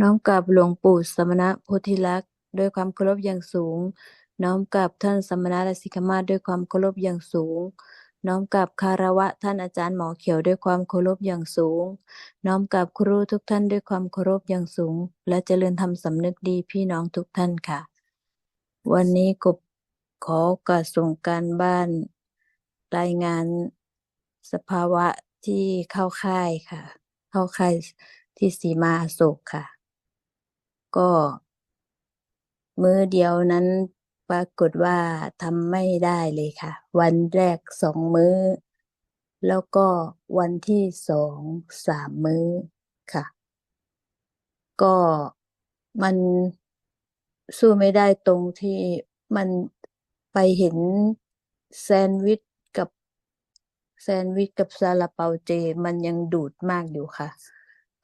น้อมกราบหลวงปู่สมณะโพธิลักษณ์ ด้วยความเคารพอย่างสูง น้อมกราบท่านสมณะราชิกมาศด้วยความเคารพอย่างสูง น้อมกราบคารวะท่านอาจารย์หมอเขียวด้วยความเคารพอย่างสูง น้อมกราบครูทุกท่านด้วยความเคารพอย่างสูง และเจริญธรรมสำนึกดีพี่น้องทุกท่านค่ะ วันนี้กบขอกาสส่งการบ้านรายงานสภาวะที่เข้าค่ายค่ะ เข้าค่ายที่สีมาโศกค่ะ ก็มื้อเดียวนั้นปรากฏว่าทำไม่ได้เลยค่ะ วันแรกสองมื้อ แล้วก็วันที่สองสามมื้อค่ะ ก็มันสู้ไม่ได้ตรงที่มันไปเห็นแซนด์วิชกับแซนด์วิชกับซาลาเปาเจ มันยังดูดมากอยู่ค่ะ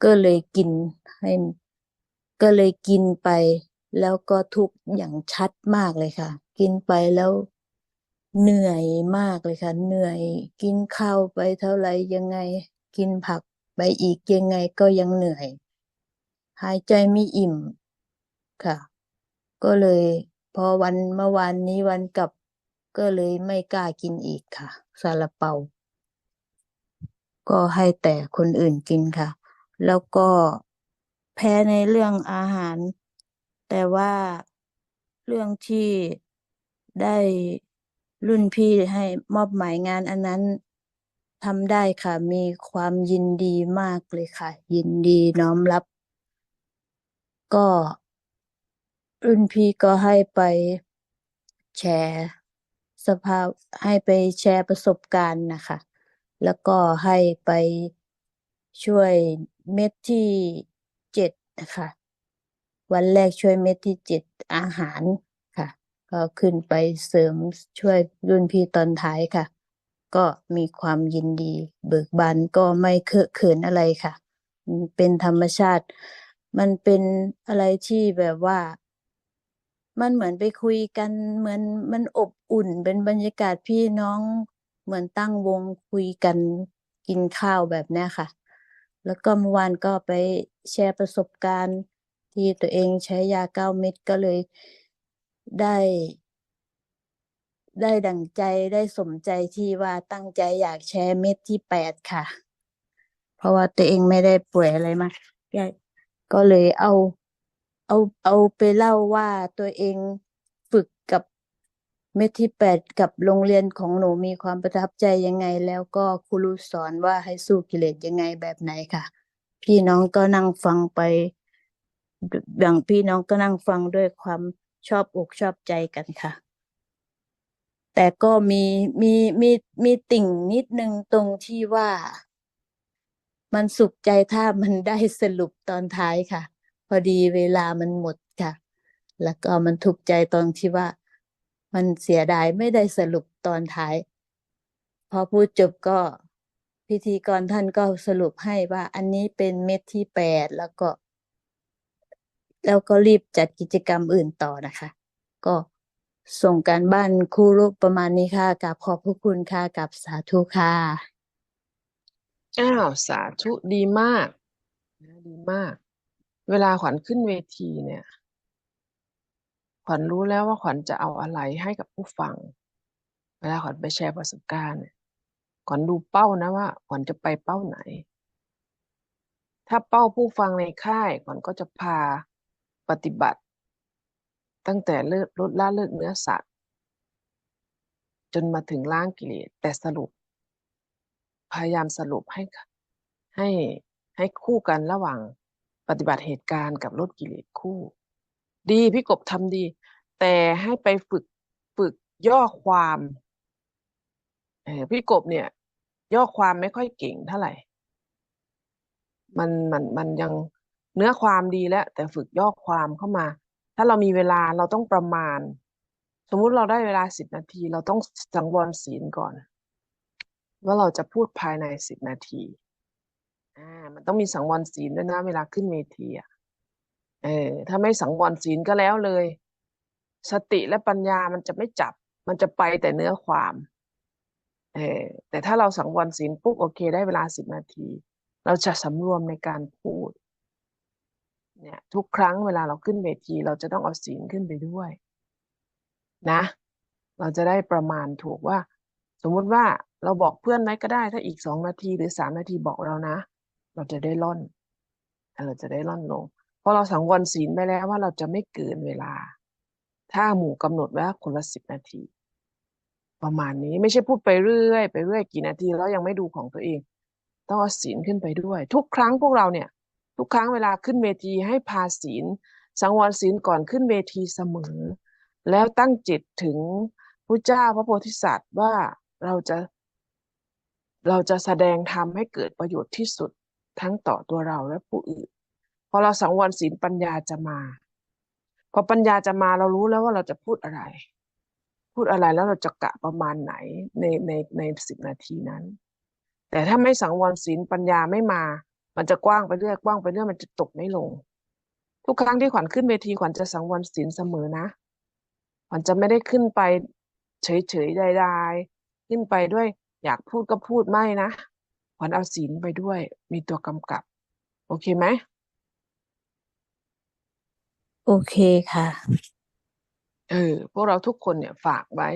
ก็เลยกินให้ ก็เลยกินไป แล้วก็ทุกอย่างชัดมากเลยค่ะ กินไปแล้วเหนื่อยมากเลยค่ะ เหนื่อย กินข้าวไปเท่าไหร่ยังไง กินผักไปอีกยังไงก็ยังเหนื่อย หายใจไม่อิ่มค่ะ ก็เลย พอวันเมื่อวานนี้วันกลับก็เลยไม่กล้ากินอีกค่ะซาลาเปา ก็ให้แต่คนอื่นกินค่ะ แล้วก็ แพ้ในเรื่องอาหาร แต่ว่าเรื่องที่ได้รุ่นพี่ให้มอบหมายงานอันนั้นทำได้ค่ะ มีความยินดีมากเลยค่ะ ยินดีน้อมรับ ก็ รุ่นพี่ก็ให้ไปแชร์สภาพให้ไปแชร์ประสบการณ์นะคะ แล้วก็ให้ไปช่วยเม็ดที่ นะคะ วันแรกช่วยเม็ดที่เจ็ดอาหารค่ะ ก็ขึ้นไปเสริมช่วยรุ่นพี่ตอนท้ายค่ะ ก็มีความยินดี เบิกบานก็ไม่เคอะเขินอะไรค่ะ เป็นธรรมชาติ มันเป็นอะไรที่แบบว่ามันเหมือนไปคุยกันเหมือนมันอบอุ่นเป็นบรรยากาศพี่น้องเหมือนตั้งวงคุยกันกินข้าวแบบนี้ค่ะ แล้วก็เมื่อวานก็ไป แชร์ประสบการณ์ ที่ตัวเองใช้ยาเก้าเม็ดก็เลยได้ ได้ดั่งใจได้สมใจที่ว่าตั้งใจอยากแชร์เม็ดที่แปดค่ะ เพราะว่าตัวเองไม่ได้ป่วยอะไรมากก็เลยเอาเอาเอาไปเล่าว่าตัวเองฝึกกับเม็ดที่แปดกับโรงเรียนของหนูมีความประทับใจยังไง แล้วก็ครูสอนว่าให้สู้กิเลสยังไงแบบไหนค่ะ พี่น้องก็นั่งฟังไปอย่างพี่น้องก็นั่งฟังด้วยความชอบอกชอบใจกันค่ะ แต่ก็มีมีมีมีติ่งนิดนึงตรงที่ว่ามันสุขใจถ้ามันได้สรุปตอนท้ายค่ะ พอดีเวลามันหมดค่ะ แล้วก็มันทุกข์ใจตอนที่ว่า มันเสียดายไม่ได้สรุปตอนท้าย พอพูดจบก็ พิธีกรท่านก็สรุปให้ว่า อันนี้เป็นเม็ดที่แปดแล้วก็ แล้วก็รีบจัดกิจกรรมอื่นต่อนะคะ ก็ส่งการบ้านครูรูปประมาณนี้ค่ะกับขอบพระคุณค่ะกับสาธุค่ะอ้าวสาธุดีมากนะดีมาก เวลาขวัญขึ้นเวทีเนี่ย ขวัญรู้แล้วว่าขวัญจะเอาอะไรให้กับผู้ฟัง เวลาขวัญไปแชร์ประสบการณ์เนี่ย ขวัญดูเป้านะว่าขวัญจะไปเป้าไหน ถ้าเป้าผู้ฟังในค่ายขวัญก็จะพาปฏิบัติ ตั้งแต่เลิกลดละเลิกเนื้อสัตว์ จนมาถึงล้างกิเลสแต่สรุป พยายามสรุปให้ให้ให้คู่กันระหว่างปฏิบัติเหตุการณ์กับลดกิเลสคู่ ดีพี่กบทำดี แต่ให้ไปฝึกฝึกย่อความพี่กบเนี่ย ย่อความไม่ค่อยเก่งเท่าไหร่ มันมันมันยังเนื้อความดีแล้ว แต่ฝึกย่อความเข้ามา ถ้าเรามีเวลาเราต้องประมาณ สมมุติเราได้เวลาสิบนาที เราต้องสังวรศีลก่อน ว่าเราจะพูดภายในสิบนาทีอ่ามันต้องมีสังวรศีลด้วยนะเวลาขึ้นเวทีอะเออถ้าไม่สังวรศีลก็แล้วเลย สติและปัญญามันจะไม่จับ มันจะไปแต่เนื้อความ เออแต่ถ้าเราสังวรศีลปุ๊บโอเค ได้เวลาสิบนาที เราจะสำรวมในการพูดเนี่ยทุกครั้งเวลาเราขึ้นเวที เราจะต้องเอาศีลขึ้นไปด้วย นะ เราจะได้ประมาณถูกว่า สมมุติว่าเราบอกเพื่อนไหมก็ได้ ถ้าอีกสองนาทีหรือสามนาทีบอกเรานะ เราจะได้ล่อนเราจะได้ล่อนลง เพราะเราสังวรศีลไปแล้วว่าเราจะไม่เกินเวลา ถ้าหมู่กำหนดไว้ว่าคนละสิบนาที ประมาณนี้ไม่ใช่พูดไปเรื่อยไปเรื่อยกี่นาทีแล้วยังไม่ดูของตัวเอง ต้องเอาศีลขึ้นไปด้วย ทุกครั้งพวกเราเนี่ย ทุกครั้งเวลาขึ้นเวทีให้พาศีล สังวรศีลก่อนขึ้นเวทีเสมอ แล้วตั้งจิตถึงพระเจ้าพระโพธิสัตว์ว่าเราจะเราจะแสดงธรรมให้เกิดประโยชน์ที่สุดทั้งต่อตัวเราและผู้อื่น พอเราสังวรศีลปัญญาจะมา พอปัญญาจะมาเรารู้แล้วว่าเราจะพูดอะไร พูดอะไรแล้วเราจะกะประมาณไหนในในในสิบนาทีนั้น แต่ถ้าไม่สังวรศีลปัญญาไม่มา มันจะกว้างไปเรื่อยกว้างไปเรื่อยมันจะตกไม่ลง ทุกครั้งที่ขวัญขึ้นเวทีขวัญจะสังวรศีลเสมอนะขวัญจะไม่ได้ขึ้นไป เฉยๆใดๆขึ้นไปด้วย อยากพูดก็พูดไม่นะขวัญเอาศีลไปด้วย มีตัวกำกับ โอเคไหมโอเคค่ะ เออ พวกเราทุกคนเนี่ยฝากไว้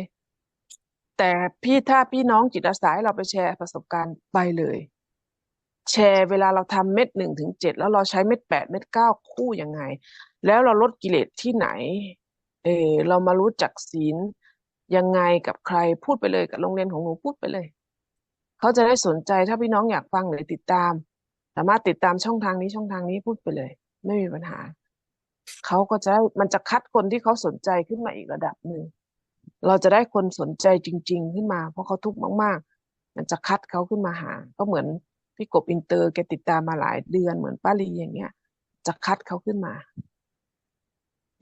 แต่พี่ถ้าพี่น้องจิตอาสาให้เราไปแชร์ประสบการณ์ไปเลย แชร์เวลาเราทำเม็ดหนึ่งถึงเจ็ดแล้วเราใช้เม็ดแปดเม็ดเก้าคู่ยังไง แล้วเราลดกิเลสที่ไหน เออเรามารู้จักศีลยังไงกับใครพูดไปเลยกับโรงเรียนของหนูพูดไปเลย เขาจะได้สนใจถ้าพี่น้องอยากฟังหรือติดตาม สามารถติดตามช่องทางนี้ช่องทางนี้พูดไปเลย ไม่มีปัญหา เขาก็จะได้มันจะคัดคนที่เขาสนใจขึ้นมาอีกระดับหนึ่ง เราจะได้คนสนใจจริง ๆ ขึ้นมา เพราะเขาทุกข์มาก ๆ มันจะคัดเขาขึ้นมาหา ก็เหมือนพี่กบอินเตอร์แกติดตามมาหลายเดือนเหมือนป้าลีอย่างเงี้ย จะคัดเขาขึ้นมา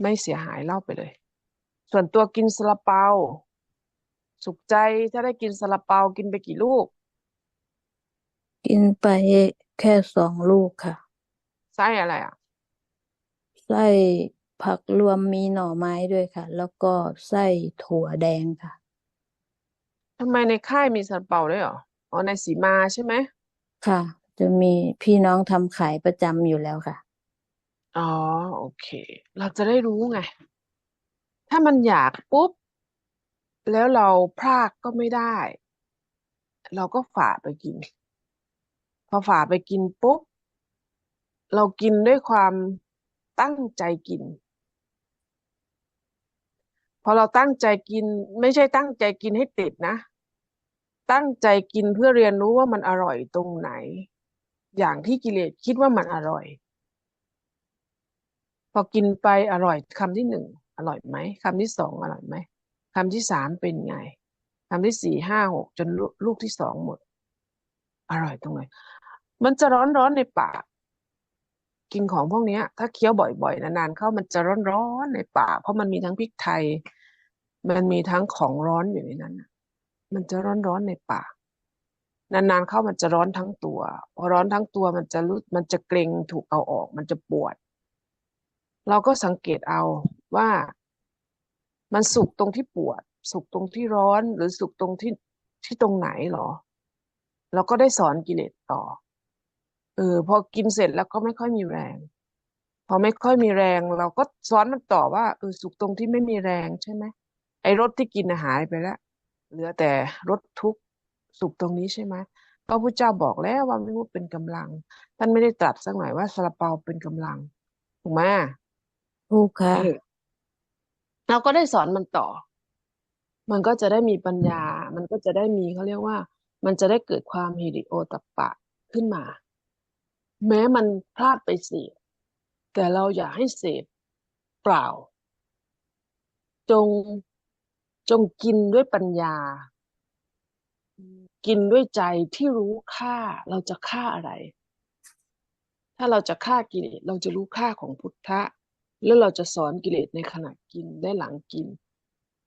ไม่เสียหายเล่าไปเลย ส่วนตัวกินซาลาเปา สุขใจถ้าได้กินซาลาเปากินไปกี่ลูก กินไปแค่สองลูกค่ะ ไส้อะไรอะ ไส้ผักรวมมีหน่อไม้ด้วยค่ะ แล้วก็ไส้ถั่วแดงค่ะ ทำไมในค่ายมีซาลาเปาด้วยเหรอ อ๋อ ในสีมาใช่ไหม ค่ะ จะมีพี่น้องทำขายประจำอยู่แล้วค่ะ อ๋อ โอเค เราจะได้รู้ไง ถ้ามันอยากปุ๊บ แล้วเราพลากก็ไม่ได้ เราก็ฝ่าไปกิน พอฝ่าไปกินปุ๊บ เรากินด้วยความ ตั้งใจกิน พอเราตั้งใจกิน ไม่ใช่ตั้งใจกินให้ติดนะ ตั้งใจกินเพื่อเรียนรู้ว่ามันอร่อยตรงไหน อย่างที่กิเลสคิดว่ามันอร่อย พอกินไปอร่อยคำที่หนึ่งอร่อยไหมคำที่สองอร่อยไหมคำที่สามเป็นไงคำที่สี่ห้าหกจนลูกลูกที่สองหมด อร่อยตรงไหนมันจะร้อนร้อนในปาก กินของพวกนี้ถ้าเคี้ยวบ่อยๆนานๆเข้ามันจะร้อนร้อนในปากเพราะมันมีทั้งพริกไทย มันมีทั้งของร้อนอยู่ในนั้นมันจะร้อนร้อนในปากนานๆเข้ามันจะร้อนทั้งตัวพอร้อนทั้งตัวมันจะรู้มันจะเกร็งถูกเอาออก มันจะปวด เราก็สังเกตเอาว่า มันสุกตรงที่ปวด สุกตรงที่ร้อนหรือสุกตรงที่ที่ตรงไหนหรอ เราก็ได้สอนกิเลสต่อ ออพอกินเสร็จแล้วก็ไม่ค่อยมีแรง พอไม่ค่อยมีแรง เราก็สอนมันต่อว่าเออสุกตรงที่ไม่มีแรงใช่ไหมไอ้รสที่กินน่ะหายไปแล้วเหลือแต่รสทุกข์สุขตรงนี้ใช่ไหมก็พระเจ้าบอกแล้วว่าไม่รู้เป็นกำลัง ท่านไม่ได้ตรัสสักหน่อยว่าซาลาเปาเป็นกำลังถูกไหมถูกค่ะเออเราก็ได้สอนมันต่อ มันก็จะได้มีปัญญา มันก็จะได้มีเขาเรียกว่า มันจะได้เกิดความฮิริโอตัปปะขึ้นมา แม้มันพลาดไปเสีย แต่เราอย่าให้เสพเปล่า จงจงกินด้วยปัญญา กินด้วยใจที่รู้ค่าเราจะฆ่าอะไร ถ้าเราจะฆ่ากิเลสเราจะรู้ค่าของพุทธะ แล้วเราจะสอนกิเลสในขณะกินและหลังกิน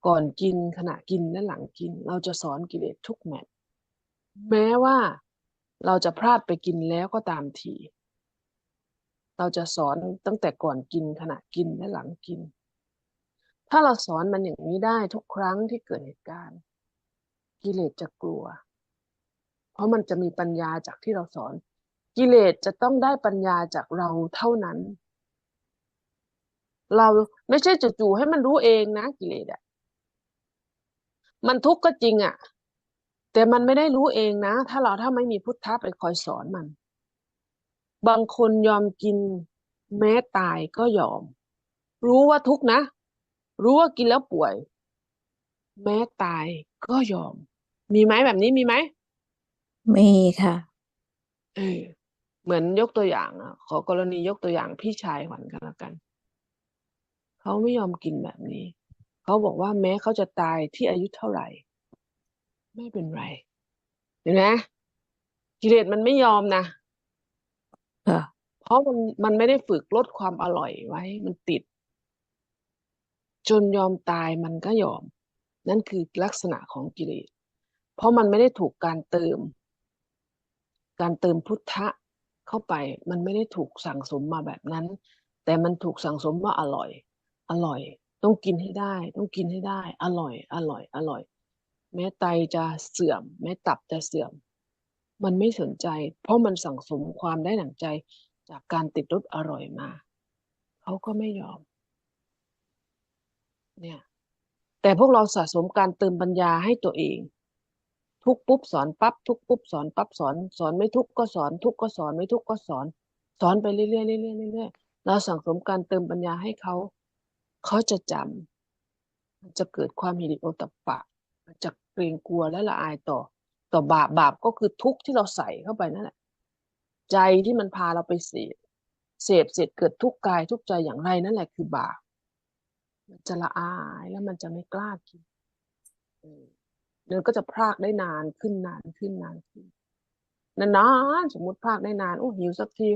ก่อนกินขณะกินและหลังกิน เราจะสอนกิเลสทุกแมตช์แม้ว่า เราจะพลาดไปกินแล้วก็ตามที เราจะสอนตั้งแต่ก่อนกินขณะกินและหลังกิน ถ้าเราสอนมันอย่างนี้ได้ทุกครั้งที่เกิดเหตุการณ์ กิเลสจะกลัว เพราะมันจะมีปัญญาจากที่เราสอน กิเลสจะต้องได้ปัญญาจากเราเท่านั้น เราไม่ใช่จู่ๆให้มันรู้เองนะกิเลสอะมันทุกข์ก็จริงอะ แต่มันไม่ได้รู้เองนะ ถ้าเราถ้าไม่มีพุทธะไปคอยสอนมัน บางคนยอมกินแม้ตายก็ยอม รู้ว่าทุกข์นะ รู้ว่ากินแล้วป่วย แม้ตายก็ยอม มีไหมแบบนี้มีไหมมีค่ะเออเหมือนยกตัวอย่างอะ ขอกรณียกตัวอย่างพี่ชายขวัญกันแล้วกัน เขาไม่ยอมกินแบบนี้ เขาบอกว่าแม้เขาจะตายที่อายุเท่าไหร่ ไม่เป็นไรเห็นไหมกิเลสมันไม่ยอมนะค่ะเพราะมันมันไม่ได้ฝึกลดความอร่อยไว้ มันติด จนยอมตายมันก็ยอม นั่นคือลักษณะของกิเลส เพราะมันไม่ได้ถูกการเติม การเติมพุทธะเข้าไป มันไม่ได้ถูกสั่งสมมาแบบนั้น แต่มันถูกสั่งสมว่าอร่อย อร่อย ต้องกินให้ได้ ต้องกินให้ได้ อร่อย อร่อย อร่อย แม้ไตจะเสื่อม แม้ตับจะเสื่อม มันไม่สนใจ เพราะมันสั่งสมความได้หนังใจจากการติดรสอร่อยมา เขาก็ไม่ยอม เนี่ย แต่พวกเราสะสมการเติมปัญญาให้ตัวเอง ทุกปุ๊บสอนปั๊บทุกปุ๊บสอนปั๊บสอนสอนไม่ทุกก็สอน ทุกก็สอนไม่ทุกก็สอน สอนไปเรื่อยๆเรื่อยๆเรื่อยๆเราสั่งสมการเติมปัญญาให้เขาเขาจะจำมันจะเกิดความหิริโอตตัปปะ มันจะ เกรงกลัวและละอายต่อ ต่อบาปบาปก็คือทุกข์ที่เราใส่เข้าไปนั่นแหละใจที่มันพาเราไปเสพเสพเสร็จเกิดทุกข์กายทุกข์ใจอย่างไรนั่นแหละคือบาปมันจะละอายแล้วมันจะไม่กล้ากินเออเดินก็จะพรากได้นานขึ้นนานขึ้นนานขึ้นนานๆสมมติพรากได้นานโอ้หิวสักที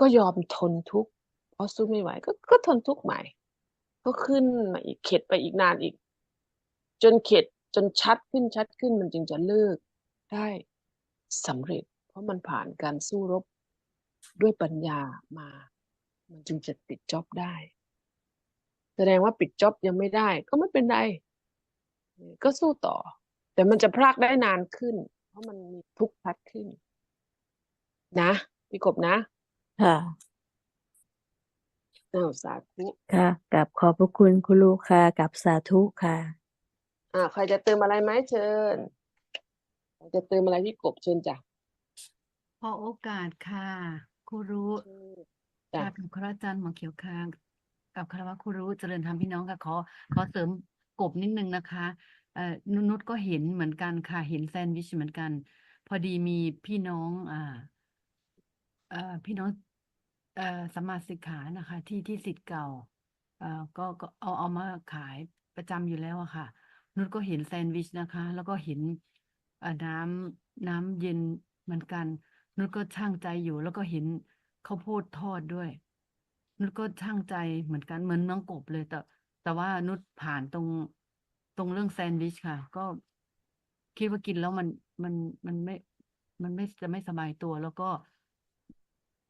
ก็ยอมทนทุกข์เพราะสู้ไม่ไหวก็ก็ทนทุกข์ใหม่ ก็ขึ้นมาอีกเข็ดไปอีกนานอีก จนเข็ด จนชัดขึ้นชัดขึ้นมันจึงจะเลิกได้สำเร็จ เพราะมันผ่านการสู้รบด้วยปัญญามา มันจึงจะปิดจ็อบได้ แสดงว่าปิดจ็อบยังไม่ได้ ก็ไม่เป็นไรก็สู้ต่อ แต่มันจะพลากได้นานขึ้น เพราะมันมีทุกข์ชัดขึ้น นะพี่กบนะ ค่ะอ้าวสาธุค่ะกับขอบพระคุณคุณลูกค่ะกับสาธุค่ะ อ่า ใครจะเติมอะไรไหมเชิญใครจะเติมอะไรพี่กบเชิญจ้ะขอโอกาสค่ะครูรู้จ้ะค่ะกับพระอาจารย์หมอเขียวค่ะกับคารวะครูรู้เจริญธรรมพี่น้องค่ะขอขอเสริมกบนิดนึงนะคะเอ่อนุนุชก็เห็นเหมือนกันค่ะเห็นแซนด์วิชเหมือนกัน พอดีมีพี่น้องอ่าเอ่อพี่น้องเอ่อสมมาสิกขานะคะ ที่ที่ศิษย์เก่าเอ่อก็ก็เอาเอามาขายประจำอยู่แล้วอะค่ะ นุชก็เห็นแซนด์วิชนะคะ แล้วก็เห็นอ่อน้ำน้ำเย็นเหมือนกัน นุชก็ช่างใจอยู่ แล้วก็เห็นข้าวโพดทอดด้วย นุชก็ช่างใจเหมือนกันเหมือนน้องกบเลยแต่แต่ว่านุชผ่านตรงตรงเรื่องแซนด์วิชค่ะ ก็คิดว่ากินแล้วมันมันมันไม่ มันไม่จะไม่สบายตัว แล้วก็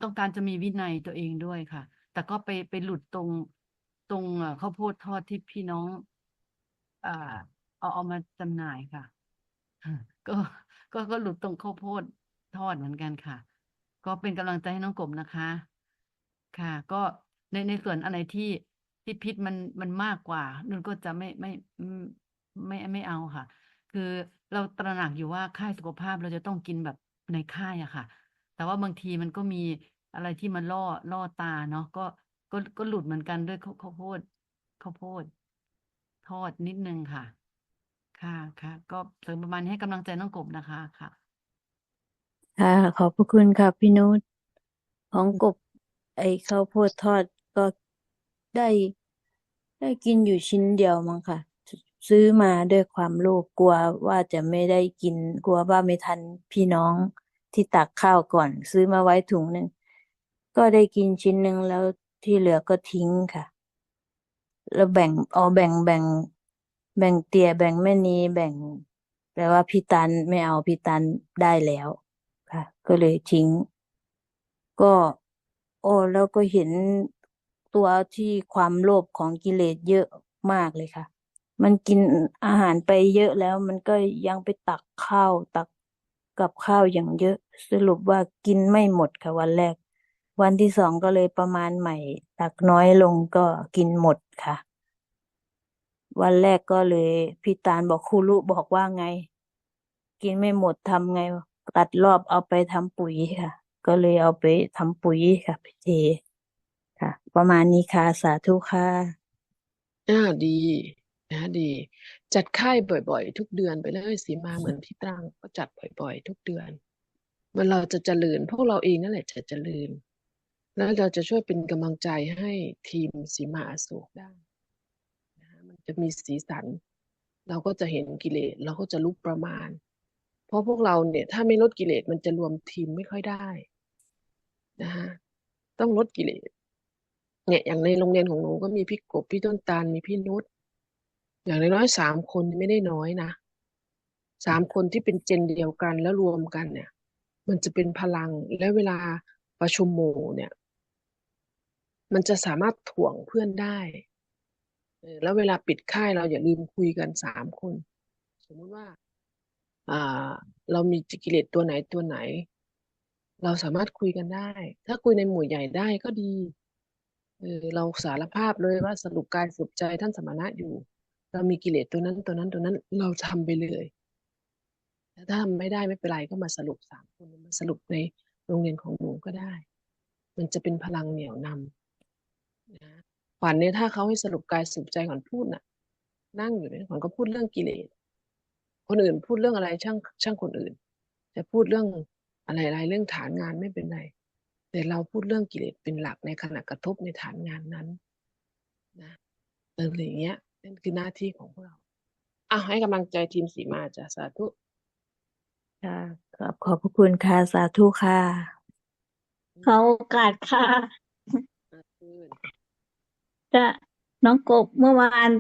ต้องการจะมีวินัยตัวเองด้วยค่ะ แต่ก็ไปไปหลุดตรงตรงอ่อข้าวโพดทอดที่พี่น้อง เอาเอามาจำหน่ายค่ะ ก็ก็ก็หลุดตรงข้าวโพดทอดเหมือนกันค่ะ ก็เป็นกำลังใจให้น้องกบนะคะ ค่ะ ก็ในในส่วนอะไรที่ที่พิษมันมันมากกว่านุ่นก็จะไม่ไม่ไม่ไม่ไม่เอาค่ะ คือเราตระหนักอยู่ว่าค่ายสุขภาพเราจะต้องกินแบบในค่ายอะค่ะ แต่ว่าบางทีมันก็มีอะไรที่มันล่อล่อตาเนาะก็ก็ก็หลุดเหมือนกันด้วยข้าวข้าวโพดข้าวโพด ทอดนิดนึงค่ะ ค่ะค่ะก็เสริมประมาณให้กำลังใจน้องกบนะคะค่ะ ค่ะขอบพระคุณค่ะพี่นุชของกบ ไอ้ข้าวโพดทอดก็ได้ได้กินอยู่ชิ้นเดียวมั้งค่ะ ซื้อมาด้วยความโลภกลัวว่าจะไม่ได้กินกลัวว่าไม่ทันพี่น้องที่ตักข้าวก่อน ซื้อมาไว้ถุงหนึ่งก็ได้กินชิ้นหนึ่งแล้วที่เหลือก็ทิ้งค่ะ แล้วแบ่งเอาแบ่งแบ่ง แบ่งเตียแบ่งแม่นีแบ่งแปลว่าพี่ตันไม่เอาพี่ตันได้แล้วค่ะ ก็เลยทิ้ง ก็ โอ้แล้วก็เห็นตัวที่ความโลภของกิเลสเยอะมากเลยค่ะ มันกินอาหารไปเยอะแล้ว มันก็ยังไปตักข้าวตักกับข้าวอย่างเยอะ สรุปว่ากินไม่หมดค่ะวันแรก วันที่สองก็เลยประมาณใหม่ ตักน้อยลงก็กินหมดค่ะ วันแรกก็เลยพี่ตาลบอกครูรุบอกว่าไง กินไม่หมดทำไงตัดรอบเอาไปทำปุ๋ยค่ะ ก็เลยเอาไปทำปุ๋ยค่ะพี่เทค่ะ ประมาณนี้ค่ะสาธุค่ะอ่าดีนะดี จัดค่ายบ่อยๆ ทุกเดือนไปเลยสีมาเหมือนพี่ตรังก็จัดบ่อยๆ ทุกเดือนเมันเราจะเจริญพวกเราเองนั่นแหละจะเจริญ แล้วเราจะช่วยเป็นกำลังใจให้ทีมสีมาอโศกได้นะมันจะมีสีสัน เราก็จะเห็นกิเลสเราก็จะรู้ประมาณ เพราะพวกเราเนี่ย ถ้าไม่ลดกิเลสมันจะรวมทีมไม่ค่อยได้นะฮะต้องลดกิเลสเนี่ยอย่างในโรงเรียนของหนูก็มีพี่กบพี่ต้นตาลมีพี่นุชอย่างน้อยๆสามคนไม่ได้น้อยนะสามคนที่เป็นเจนเดียวกันแล้วรวมกันเนี่ย มันจะเป็นพลังและเวลาประชุมหมู่เนี่ย มันจะสามารถถ่วงเพื่อนได้แล้วเวลาปิดค่ายเราอย่าลืมคุยกันสามคน สมมติว่าอ่าเรามีกิเลสตัวไหนตัวไหน เราสามารถคุยกันได้ ถ้าคุยในหมู่ใหญ่ได้ก็ดีเราสารภาพเลยว่าสรุปกายสรุปใจท่านสมณะอยู่ เรามีกิเลสตัวนั้นตัวนั้นตัวนั้นเราทำไปเลยถ้าทำไม่ได้ไม่เป็นไรก็มาสรุปสามคนมาสรุปในโรงเรียนของหนูก็ได้ มันจะเป็นพลังเหนี่ยวนำ นะขวัญเนี่ยถ้าเขาให้สรุปกายสรุปใจขวัญพูดน่ะ นั่งอยู่เนี่ยขวัญก็พูดเรื่องกิเลสคนอื่นพูดเรื่องอะไรช่างช่างคนอื่น จะพูดเรื่องอะไรอะไรเรื่องฐานงานไม่เป็นไรแต่เราพูดเรื่องกิเลสเป็นหลักในขณะกระทบในฐานงานนั้นนะเอออะไรอย่างเงี้ยนั่นคือหน้าที่ของพวกเราอะให้กำลังใจทีมสีมาจ้ะสาธุค่ะขอบขอบพระคุณค่ะสาธุค่ะขอโอกาสค่ะ นจะน้องกบเมื่อวาน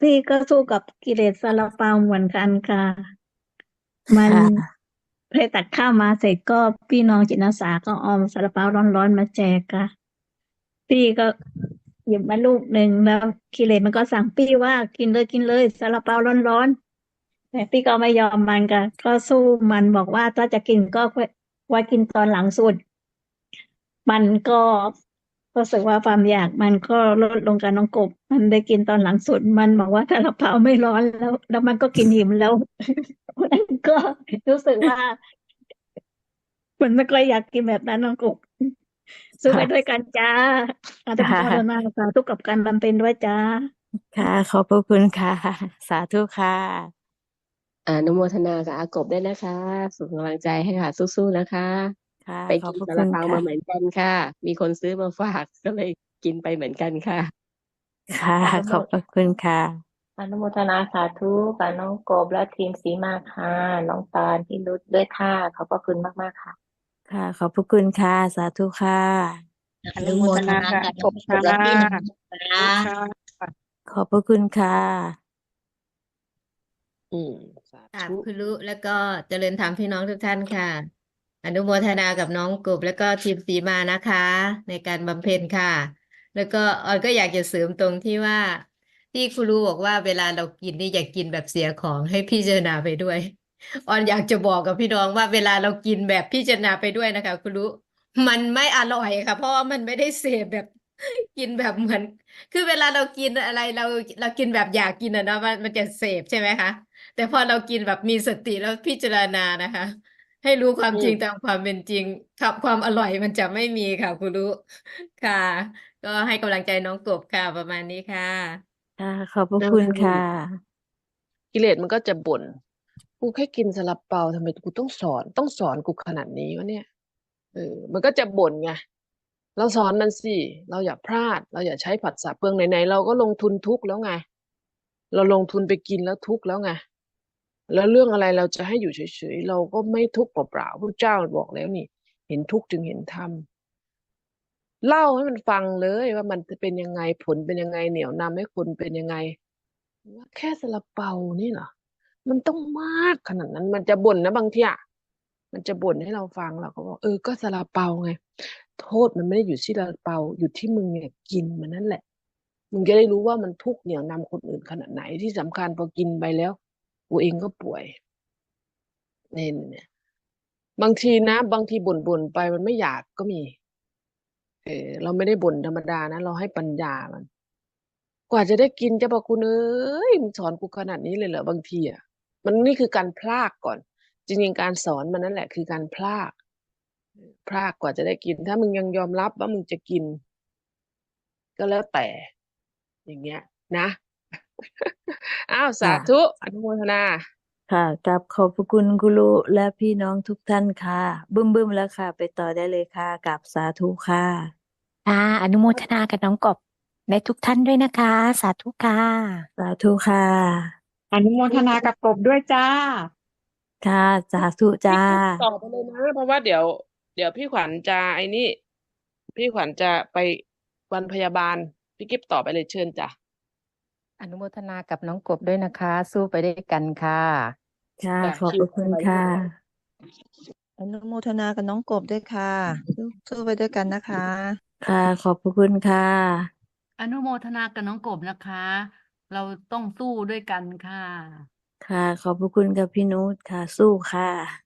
พี่ก็สู้กับกิเลสซาลาเปาเหมือนกันค่ะ มันเพตักข้าวมาเสร็จก็พี่น้องจิตอาสาก็เอาซาลาเปาร้อนๆมาแจกค่ะพี่ก็หยิบมาลูกหนึ่งแล้วกิเลสมันก็สั่งพี่ว่ากินเลยกินเลยซาลาเปาร้อนๆแต่พี่ก็ไม่ยอมมันค่ะก็สู้มันบอกว่าถ้าจะกินก็ไว้กินตอนหลังสุด มันก็ รู้สึกว่าความอยากมันก็ลดลงกับน้องกบ มันได้กินตอนหลังสุด มันบอกว่าถ้าเราเผาไม่ร้อนแล้ว แล้วมันก็กินอิ่มแล้วมันก็รู้สึกว่า มันไม่ค่อยอยากกินแบบนั้นน้องกบสู้ไปค่ะด้วยกันจ้าอาตมาค่ะภาวนาสาธุกับการบำเพ็ญด้วยจ้า ค่ะ ขอบพระคุณค่ะ สาธุค่ะอนุโมทนากับอากบด้วยนะคะส่งกำลังใจให้ค่ะสู้ๆนะคะ ค่ะไปขอบกินพระซาคุลาณเปาค่ะมาเหมือนกันค่ะ มีคนซื้อมาฝากก็เลยกินไปเหมือนกันค่ะ ค่ะอนุขโมอบพระคุณค่ะอนุโมทนาสาธุกับน้องกบและทีมสีมาค่ะ น้องตาลพี่นุชด้วยค่ะ ขอบพระคุณมาก ๆ ค่ะ ค่ะ ขอบพระคุณค่ะ สาธุค่ะ อนุโมทนากับน้องกบและพี่นุชนะคะขอบพระคุณค่ะอืมสาค่ะธุคุณลุแล้วก็เจริญธรรมพี่น้องทุกท่านค่ะ อนุโมทนากับน้องกบแล้วก็ทีมสีมานะคะ ในการบำเพ็ญค่ะ แล้วก็ออยก็อยากจะเสริมตรงที่ว่า ที่ครูรู้บอกว่าเวลาเรากินนี่อย่ากกินแบบเสียของให้พิจารณาไปด้วยออนอยากจะบอกกับพี่น้องว่าเวลาเรากินแบบพิจารณาไปด้วยนะคะคุณรู้มันไม่อร่อยค่ะ เพราะว่ามันไม่ได้เสพแบบกินแบบเหมือน คือเวลาเรากินอะไรเราเรากินแบบอยากกินอะเนาะมันมันจะเสพใช่ไหมคะแต่พอเรากินแบบมีสติแล้วพิจารณานะคะ ให้รู้ความอืจริม งตามความเป็นจริงครับ ความอร่อยมันจะไม่มีค่ะคุณรู้ค่ะ ก็ให้กำลังใจน้องกบค่ะ ประมาณนี้ค่ะ ค่ะ ขอบพระนั่นคุณคือค่ะกิเลสมันก็จะบ่นกูแค่กินซาลาเปาทำไมกูต้องสอนต้องสอนกูขนาดนี้วะเนี่ยเออมันก็จะบ่นไงเราสอนมันสิเราอย่าพลาด เราอย่าใช้ผัสสะเปลืองไหนๆเราก็ลงทุนทุกข์แล้วไง เราลงทุนไปกินแล้วทุกข์แล้วไง แล้วเรื่องอะไรเราจะให้อยู่เฉยๆเราก็ไม่ทุกข์เปล่าๆพระเจ้าบอกแล้วนี่ เห็นทุกข์จึงเห็นธรรมเล่าให้มันฟังเลยว่ามันจะเป็นยังไงผลเป็นยังไงเหนี่ยวนำให้คนเป็นยังไงว่าแค่ซาลาเปานี่เหรอมันต้องมากขนาดนั้น มันจะบ่นนะบางทีอะมันจะบ่นให้เราฟังเราก็บอกเออก็ซาลาเปาไง โทษมันไม่ได้อยู่ที่ซาลาเปาอยู่ที่มึงเนี่ยกินมันนั่นแหละมึงจะได้รู้ว่ามันทุกข์เหนี่ยวนำคนอื่นขนาดไหนที่สำคัญพอกินไปแล้ว กูเองก็ป่วยเนี่ยเนี่ยบางทีนะ บางทีบ่นบ่นไปมันไม่อยากก็มี เออ เราไม่ได้บ่นธรรมดานะ เราให้ปัญญามัน กว่าจะได้กินจ้าพระคุณเอ้ยมึงสอนกูขนาดนี้เลยเหรอบางทีอะมันนี่คือการพลากก่อน จริงๆการสอนมันนั่นแหละ คือการพลากพลากกว่าจะได้กิน ถ้ามึงยังยอมรับว่ามึงจะกิน ก็แล้วแต่ อย่างเงี้ย นะ อ้าว สาค่ะ ธุ อนุโมทนา ค่ะกับขอบพระคุณกุลุและพี่น้องทุกท่านค่ะ บึ้มบึ้มแล้วค่ะ ไปต่อได้เลยค่ะกับสาธุค่ะ ค่ะอนุโมทนากับน้องกบและทุกท่านด้วยนะคะ สาธุค่ะ สาธุค่ะ อนุโมทนากับกบด้วยจ้า ค่ะ สาธุจ้าพี่ต่อไปเลยนะเพราะว่าเดี๋ยว เดี๋ยวพี่ขวัญจะไอ้นี่ พี่ขวัญจะไปวันพยาบาล พี่กิฟต่อไปเลยเชิญจ้ะ อนุโมทนากับน้องกบด้วยนะคะ สู้ไปด้วยกันค่ะ ค่ะจ้ะขอบคิพวระคุณต่อไปค่ะ อนุโมทนากับน้องกบด้วยค่ะ สู้สู้ไปด้วยกันนะคะ ค่ะ ขอบพระคุณค่ะ อนุโมทนากับน้องกบนะคะ เราต้องสู้ด้วยกันค่ะ ค่ะ ขอบพระคุณกับพี่นุชค่ะ สู้ค่ะ